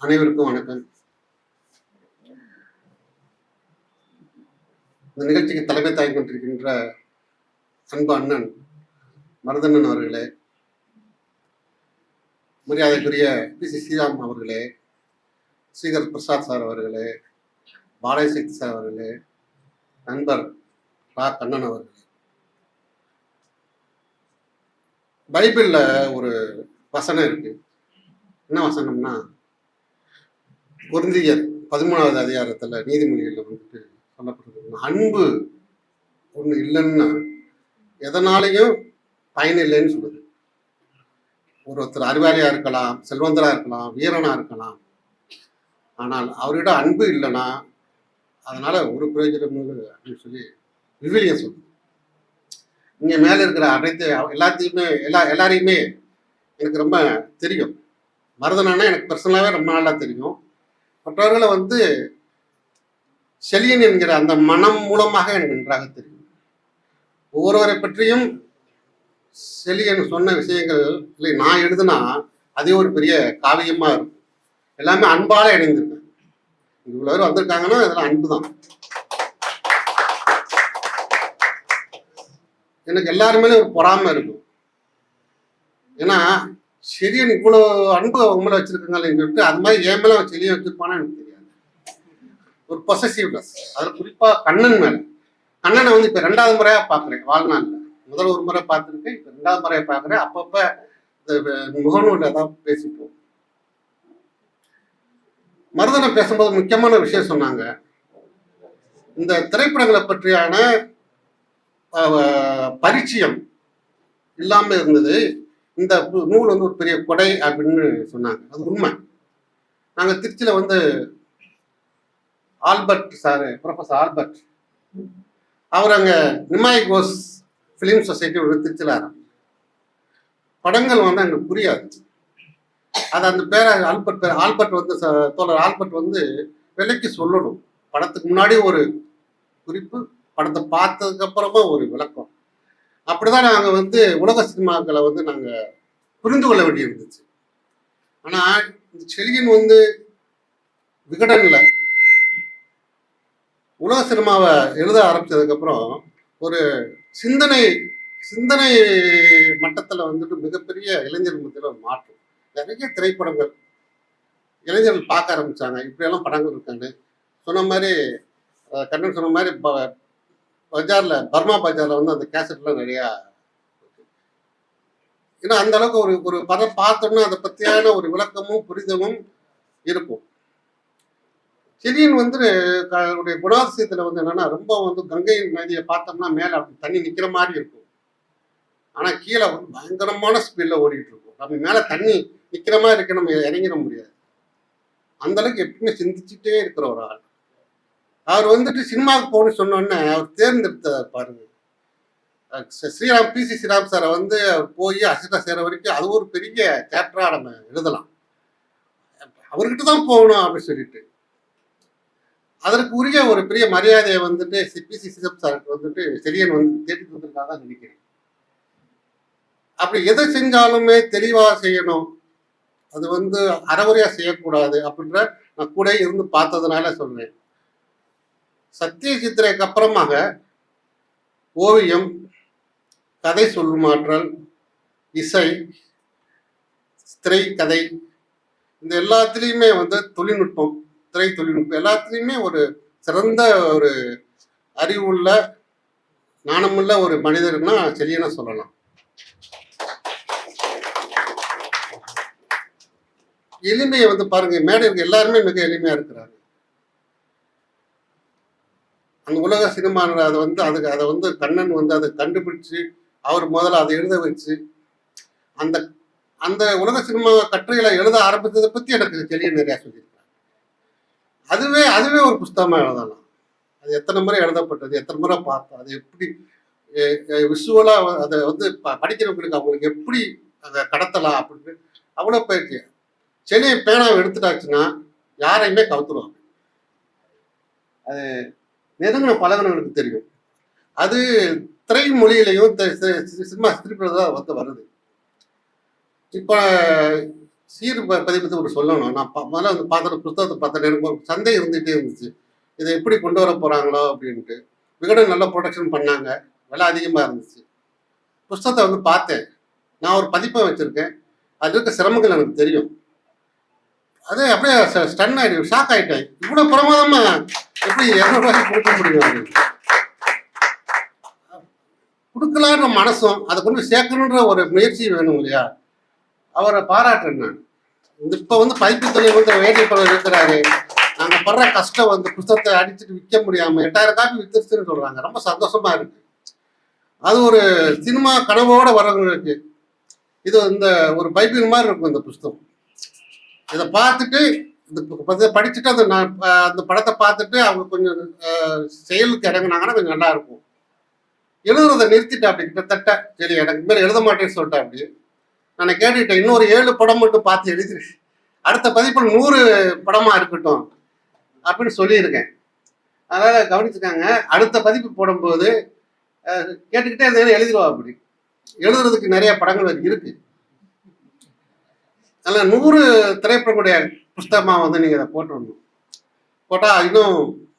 அனைவருக்கும் வணக்கம். இந்த நிகழ்ச்சிக்கு தலைமை தாங்கி கொண்டிருக்கின்ற அன்பு அண்ணன் மருதண்ணன் அவர்களே மரியாதைக்குரிய பி சி ஸ்ரீராம் அவர்களே ஸ்ரீகர் பிரசாத் சார் அவர்களே பாலசக்தி சார் அவர்களே நண்பர் ரா கண்ணன் அவர்கள். பைபிளில் ஒரு வசனம் இருக்கு. என்ன வசனம்னா குருந்தியர் பதிமூணாவது அதிகாரத்துல நீதிமொழிகளில் வந்துட்டு சொல்லப்படுது. அன்பு ஒண்ணு இல்லைன்னா எதனாலையும் பயன் இல்லைன்னு சொல்லுது. ஒருத்தர் அறிவாளியா இருக்கலாம் செல்வந்தரா இருக்கலாம் வீரனா இருக்கலாம். ஆனால் அவரிடம் அன்பு இல்லைன்னா அதனால ஒரு பிரயோஜனம் அப்படின்னு சொல்லி விவிலியம் சொல்லுது. இங்க மேல இருக்கிற அனைத்து எல்லாத்தையுமே எல்லா எல்லாரையுமே எனக்கு ரொம்ப தெரியும். மருதனானா எனக்கு பர்சனலாகவே ரொம்ப நல்லா தெரியும். மற்றவர்களை வந்து செலியன் என்கிற அந்த மனம் மூலமாக எனக்கு நன்றாக தெரியும். ஒவ்வொருவரை பற்றியும் செலியன் சொன்ன விஷயங்கள் இல்லை நான் எழுதுனா அதே ஒரு பெரிய காவியமா இருக்கும். எல்லாமே அன்பால இணைந்திருக்கேன் இவ்வளவு பேர் வந்திருக்காங்கன்னா இதெல்லாம் அன்பு தான். எனக்கு எல்லாருமே ஒரு பொறாமை இருக்கும் ஏன்னா செடியன் இவ்வளோ அன்பு அவங்க மேலே வச்சிருக்காங்களேன்னு சொல்லிட்டு அது மாதிரி என் மேலே செடியை வச்சிருப்பானா எனக்கு தெரியாது. ஒரு பொசசிவ்னஸ் அதில் குறிப்பாக கண்ணன் மேலே. கண்ணனை வந்து இப்போ ரெண்டாவது முறையாக பார்க்குறேன் வாழ்நாளில். முதல் ஒரு முறை பார்த்துருக்கேன் இப்போ ரெண்டாவது முறையை பார்க்குறேன் அப்பப்போ இந்த முகநூல் ஏதாவது பேசிப்போம். மருதனை பேசும்போது முக்கியமான விஷயம் சொன்னாங்க. இந்த திரைப்படங்களை பற்றியான பரிச்சயம் இல்லாமல் இருந்தது. இந்த நூல் வந்து ஒரு பெரிய கொடை அப்படின்னு சொன்னாங்க. அது உண்மை. நாங்கள் திருச்சியில் வந்து ஆல்பர்ட் சார் ப்ரொஃபஸர் ஆல்பர்ட். அவர் அங்கே நிமாய் கோஸ் ஃபிலிம் சொசைட்டி ஒரு திருச்சியில் படங்கள் வந்து அங்கே புரியாது. அது அந்த பேரை ஆல்பர்ட் பேர் ஆல்பர்ட் வந்து தோழர் ஆல்பர்ட் வந்து விலைக்கு சொல்லணும். படத்துக்கு முன்னாடி ஒரு குறிப்பு படத்தை பார்த்ததுக்கு அப்புறமா ஒரு விளக்கம். அப்படிதான் நாங்கள் வந்து உலக சினிமாக்களை வந்து நாங்கள் புரிந்து கொள்ள வேண்டி இருந்துச்சு ஆனால் இந்த செலியன் வந்து விகடனில் உலக சினிமாவை எழுத ஆரம்பித்ததுக்கப்புறம் ஒரு சிந்தனை சிந்தனை மட்டத்தில் வந்துட்டு மிகப்பெரிய இளைஞர் மத்தியில் மாற்றம். நிறைய திரைப்படங்கள் இளைஞர்கள் பார்க்க ஆரம்பிச்சாங்க. இப்படியெல்லாம் படங்கள் இருக்காங்க. சொன்ன மாதிரி கண்ணன் சொன்ன மாதிரி ப- பஜார்ல பர்மா பஜார்ல வந்து அந்த கேசட்லாம் நிறையா ஏன்னா அந்த அளவுக்கு ஒரு ஒரு படம் பார்த்தோம்னா அதை பத்தியான ஒரு விளக்கமும் புரிதலும் இருக்கும். செடியன் வந்து அவருடைய குணாதிசயத்தில் வந்து என்னன்னா ரொம்ப வந்து கங்கை நதியை பார்த்தோம்னா மேல அப்படி தண்ணி நிக்கிற மாதிரி இருக்கும். ஆனா கீழே வந்து பயங்கரமான ஸ்பீடில் ஓடிட்டு இருக்கும். அப்படி மேல தண்ணி விக்கிரமா இருக்க நம்ம இறங்கிட முடியாது. அந்த அளவுக்கு எப்பவுமே சிந்திச்சுட்டே இருக்கிற ஒரு ஆள். அவர் வந்துட்டு சினிமாவுக்கு போகணும்னு சொன்னோடனே அவர் தேர்ந்தெடுத்த பாருங்க. ஸ்ரீராம் பி சி ஸ்ரீராம் சாரை வந்து போய் அசிஸ்டா சேர வரைக்கும் அது ஒரு பெரிய தேட்டரா நம்ம எழுதலாம். அவர்கிட்ட தான் போகணும் அப்படின்னு சொல்லிட்டு. அதற்கு உரிய ஒரு பெரிய மரியாதையை வந்துட்டு பி சி சிதப் சாருக்கு வந்துட்டு செரியன் வந்து தேடி வந்திருக்காக நினைக்கிறேன். அப்படி எதை செஞ்சாலுமே தெளிவாக செய்யணும். அது வந்து அறவுரையா செய்யக்கூடாது அப்படின்ற நான் கூட இருந்து பார்த்ததுனால சொல்றேன். சத்திய சித்திரைக்கு அப்புறமாக ஓவியம் கதை சொல்லுமாற்றல் இசை திரை கதை இந்த எல்லாத்துலேயுமே வந்து தொழில்நுட்பம் திரை தொழில்நுட்பம் எல்லாத்துலேயுமே ஒரு சிறந்த ஒரு அறிவுள்ள நாணமுள்ள ஒரு மனிதர்னா சரியான சொல்லலாம். எளிமையை வந்து பாருங்க மேடை இருக்க எல்லாருமே மிக எளிமையா இருக்கிறாங்க. அந்த உலக சினிமா அதை வந்து அதுக்கு அதை வந்து கண்ணன் வந்து அதை கண்டுபிடிச்சு அவர் முதல்ல அதை எழுத வச்சு அந்த அந்த உலக சினிமா கட்டுரைகளை எழுத ஆரம்பித்ததை பத்தி எனக்கு தெரிய நிறையா சொல்லியிருக்காங்க அதுவே அதுவே ஒரு புஸ்தகமாக எழுதலாம். அது எத்தனை முறை எழுதப்பட்டது எத்தனை முறை பார்த்தோம் அது எப்படி விஷுவலாக அதை வந்து ப- படிக்கிறவங்களுக்கு அவங்களுக்கு எப்படி அதை கடத்தலாம் அப்படின்னு அவ்வளோ பயிற்சி சென்னை பேனாவை எடுத்துட்டாச்சுன்னா யாரையுமே கவுத்துருவாங்க. அது நெருங்கின பழகினவங்களுக்கு தெரியும். அது திரை மொழியிலையும் த- சி- சி- சினிமா வந்து வருது. இப்போ சீர் ப- பதிப்பத்தை ஒரு சொல்லணும். நான் முதல்ல வந்து பார்த்துட்டு புத்தகத்தை பார்த்தேன் எனக்கு ஒரு இருந்துகிட்டே இருந்துச்சு. இதை எப்படி கொண்டு வர போகிறாங்களோ அப்படின்ட்டு. விகடன் நல்ல ப்ரொடக்ஷன் பண்ணாங்க. விலை அதிகமாக இருந்துச்சு. புஸ்தகத்தை வந்து பார்த்தேன். நான் ஒரு பதிப்பை வச்சுருக்கேன். அது இருக்க சிரமங்கள் எனக்கு தெரியும். அது அப்படியே ஸ்டன் ஆகிடு ஷாக் ஆகிட்டேன் இவ்வளோ பிரமாதமாக எப்படி இரநூறுவாய்க்கு கொடுக்க முடியும் அப்படின்னு கொடுக்கலான்ற மனசும் அதை கொண்டு சேர்க்கணுன்ற ஒரு முயற்சி வேணும் இல்லையா? அவரை பாராட்டுறேன் நான். இப்போ வந்து பைப்பு தொழில் வந்து வேட்டை இருக்கிறாரு நாங்கள் படுற கஷ்டம் வந்து புத்தகத்தை அடிச்சுட்டு விற்க முடியாமல் எட்டாயிரம் காப்பி வித்துருச்சுன்னு சொல்கிறாங்க ரொம்ப சந்தோஷமா இருக்கு. அது ஒரு சினிமா கனவோட வர்றவங்களுக்கு இது இந்த ஒரு பைப்பின் மாதிரி இருக்கும் இந்த புஸ்தகம். இதை பார்த்துட்டு இந்த படிச்சுட்டு அந்த நான் அந்த படத்தை பார்த்துட்டு அவங்க கொஞ்சம் செயலுக்கு இறங்குனாங்கன்னா கொஞ்சம் நல்லா இருக்கும். எழுதுறதை நிறுத்திட்டு அப்படி கிட்டத்தட்ட. சரி எனக்கு மேலே எழுத மாட்டேன்னு சொல்லிட்டேன் அப்படி நான் கேட்டுக்கிட்டேன் இன்னொரு ஏழு படம் மட்டும் பார்த்து எழுதி அடுத்த பதிப்பில் நூறு படமாக இருக்கட்டும் அப்படின்னு சொல்லியிருக்கேன். அதனால் கவனிச்சுக்காங்க அடுத்த பதிப்பு போடும்போது கேட்டுக்கிட்டே இருந்தேன் எழுதிடுவா அப்படி எழுதுறதுக்கு நிறைய படங்கள் இருக்கு. அதில் நூறு திரைப்படக்கூடிய புஸ்தகமாக வந்து நீங்கள் இதை போட்டுடணும். போட்டால் இன்னும்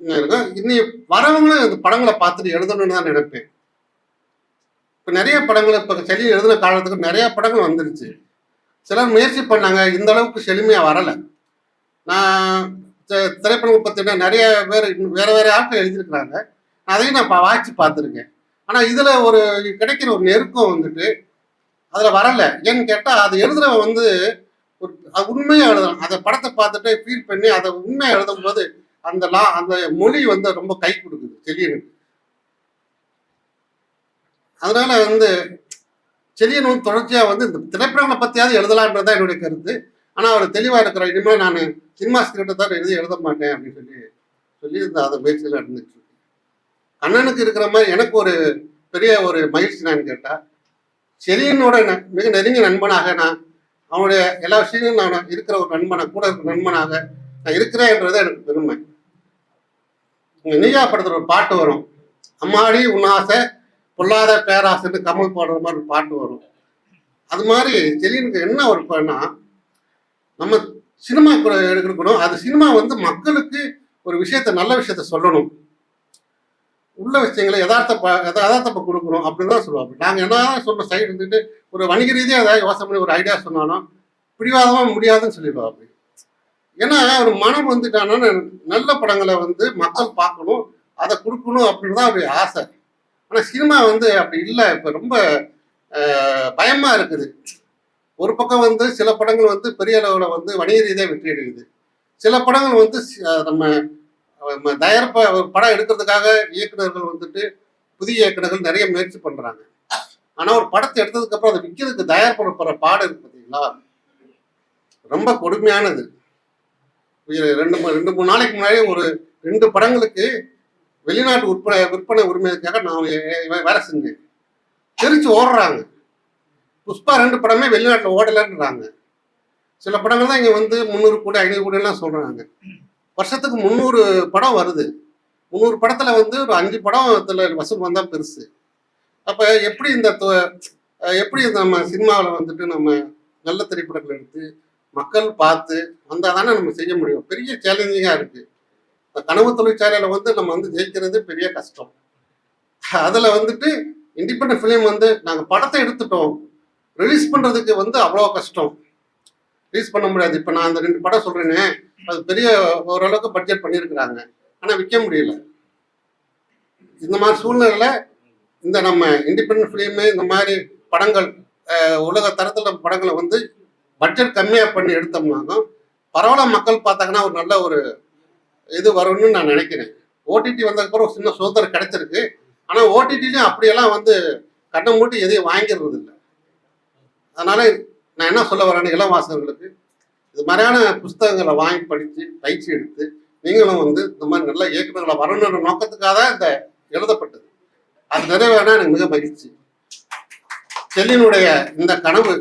இன்னும் இருக்கும்? இன்னி வரவங்களும் இந்த படங்களை பார்த்துட்டு எழுதணும்னு தான் நினைப்பேன். இப்போ நிறைய படங்கள் இப்போ செலி எழுதின காலத்துக்கு நிறைய படங்கள் வந்துருச்சு. சிலர் முயற்சி பண்ணாங்க இந்த அளவுக்கு செழுமையாக வரலை. நான் திரைப்படங்கள் பார்த்தீங்கன்னா நிறைய பேர் இன்னும் வேற வேற ஆட்கள் எழுதியிருக்கிறாங்க. அதையும் நான் வாய்ச்சி பார்த்துருக்கேன். ஆனால் இதில் ஒரு கிடைக்கிற ஒரு நெருக்கம் வந்துட்டு அதில் வரலை. ஏன்னு கேட்டால் அது எழுதுறவன் வந்து ஒரு அது உண்மையாக எழுதலாம். அந்த படத்தை பார்த்துட்டு ஃபீல் பண்ணி அதை உண்மையாக எழுதும்போது அந்த லா அந்த மொழி வந்து ரொம்ப கை கொடுக்குது செலியனுக்கு. அதனால வந்து செலியனும் தொடர்ச்சியாக வந்து இந்த திரைப்படங்களை பற்றியாவது எழுதலான்றது தான் என்னுடைய கருத்து. ஆனால் அவர் தெளிவாக இருக்கிற இனிமேல் நான் சினிமா ஸ்கிரிப்டை தான் எழுதி எழுத மாட்டேன் அப்படின்னு சொல்லி சொல்லி இந்த அதை முயற்சியில் நடந்துச்சு அண்ணனுக்கு இருக்கிற மாதிரி எனக்கு ஒரு பெரிய ஒரு மகிழ்ச்சி நான் கேட்டால் செலியனோட மிக நெருங்கிய நண்பனாக நான் அவனுடைய எல்லா விஷயங்களும் நான் இருக்கிற ஒரு நண்பனை கூட இருக்கிற நண்பனாக நான் இருக்கிறேன்றது எனக்கு பெருமை. இங்க நீயா படத்துல ஒரு பாட்டு வரும். அம்மாடி உன்னாசை பொல்லாத பேராசைன்னு கமல் பாடுற மாதிரி ஒரு பாட்டு வரும். அது மாதிரி செலியனுக்கு என்ன ஒரு பண்ணா நம்ம சினிமா கூட எடுக்கணும். அது சினிமா வந்து மக்களுக்கு ஒரு விஷயத்த நல்ல விஷயத்த சொல்லணும். உள்ள விஷயங்களை யதார்த்த யதார்த்தப்ப கொடுக்கணும் அப்படின்னு தான் சொல்லுவாங்க. நாங்கள் என்ன சொன்ன சைடு இருந்துட்டு ஒரு வணிக ரீதியாக ஏதாவது யோசனை பண்ணி ஒரு ஐடியா சொன்னாலும் பிடிவாதமாக முடியாதுன்னு சொல்லிடுவாங்க. ஏன்னா ஒரு மனம் வந்துட்டானா நல்ல படங்களை வந்து மக்கள் பார்க்கணும் அதை கொடுக்கணும் அப்படின்னு தான் ஒரு ஆசை. ஆனால் சினிமா வந்து அப்படி இல்லை. இப்போ ரொம்ப பயமாக இருக்குது. ஒரு பக்கம் வந்து சில படங்கள் வந்து பெரிய அளவில் வந்து வணிக ரீதியாக வெற்றி அடையுது சில படங்கள் வந்து நம்ம தயாரிப்ப படம் எடுக்கிறதுக்காக இயக்குனர்கள் வந்துட்டு புதிய இயக்குநர்கள் நிறைய முயற்சி பண்றாங்க. ஆனா ஒரு படத்தை எடுத்ததுக்கு அப்புறம் அதை விற்கிறதுக்கு தயார் பண்ண போற பாடம் இருக்கு பார்த்தீங்களா ரொம்ப கொடுமையானது. ரெண்டு ரெண்டு மூணு நாளைக்கு முன்னாடி ஒரு ரெண்டு படங்களுக்கு வெளிநாட்டு விற்பனை விற்பனை உரிமைக்காக நான் வேலை செஞ்சேன். தெரிச்சு ஓடுறாங்க. புஷ்பா ரெண்டு படமே வெளிநாட்டில் ஓடலைன்றாங்க. சில படங்கள் தான் இங்கே வந்து முந்நூறு கோடி ஐநூறு கோடி எல்லாம் சொல்றாங்க. வருஷத்துக்கு முந்நூறு படம் வருது. முந்நூறு படத்துல வந்து ஒரு அஞ்சு படத்துல வசூல் வந்தா பெருசு. அப்ப எப்படி இந்த தொ- எப்படி இந்த நம்ம சினிமாவில் வந்துட்டு நம்ம நல்ல திரைப்படங்கள் எடுத்து மக்கள் பார்த்து வந்தால் தானே நம்ம செய்ய முடியும். பெரிய சேலஞ்சிங்காக இருக்குது இந்த கனவு தொழிற்சாலையில் வந்து நம்ம வந்து ஜெயிக்கிறது பெரிய கஷ்டம். அதில் வந்துட்டு இண்டிபெண்ட் ஃபிலிம் வந்து நாங்கள் படத்தை எடுத்துட்டோம். ரிலீஸ் பண்ணுறதுக்கு வந்து அவ்வளோ கஷ்டம். ரிலீஸ் பண்ண முடியாது. இப்போ நான் அந்த ரெண்டு படம் சொல்கிறேனே அது பெரிய ஓரளவுக்கு பட்ஜெட் பண்ணியிருக்கிறாங்க. ஆனால் விற்க முடியல. இந்த மாதிரி சூழ்நிலையில் இந்த நம்ம இண்டிபெண்ட் ஃபிலிமு இந்த மாதிரி படங்கள் உலக தரத்தில் படங்களை வந்து பட்ஜெட் கம்மியாக பண்ணி எடுத்தோம்னாலும் பரவாயில்ல மக்கள் பார்த்தாங்கன்னா ஒரு நல்ல ஒரு இது வரும்னு நான் நினைக்கிறேன். ஓடிடி வந்ததுக்கப்புறம் ஒரு சின்ன சுதந்திரம் கிடைச்சிருக்கு. ஆனால் ஓடிடிலையும் அப்படியெல்லாம் வந்து கண்ணை மூட்டி எதையும் வாங்கிடுறது இல்லை அதனால் நான் என்ன சொல்ல வரேன்னு இளவாசகர்களுக்கு இது மாதிரியான புஸ்தகங்களை வாங்கி படித்து பயிற்சி எடுத்து நீங்களும் வந்து இந்த மாதிரி நல்ல இயக்குநர்களை வரணுன்ற நோக்கத்துக்காக தான் இந்த எழுதப்பட்டது. அது நிறைவேறினா எனக்கு மிக மகிழ்ச்சி. செல்லினுடைய இந்த கனவு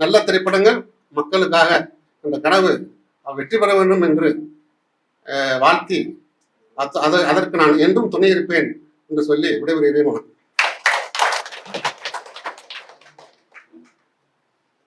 நல்ல திரைப்படங்கள் மக்களுக்காக இந்த கனவு வெற்றி பெற வேண்டும் என்று அஹ், வாழ்த்தி அத- அதற்கு நான் என்றும் துணை இருப்பேன் என்று சொல்லி விடைபெறுகிறேன். வணக்கம்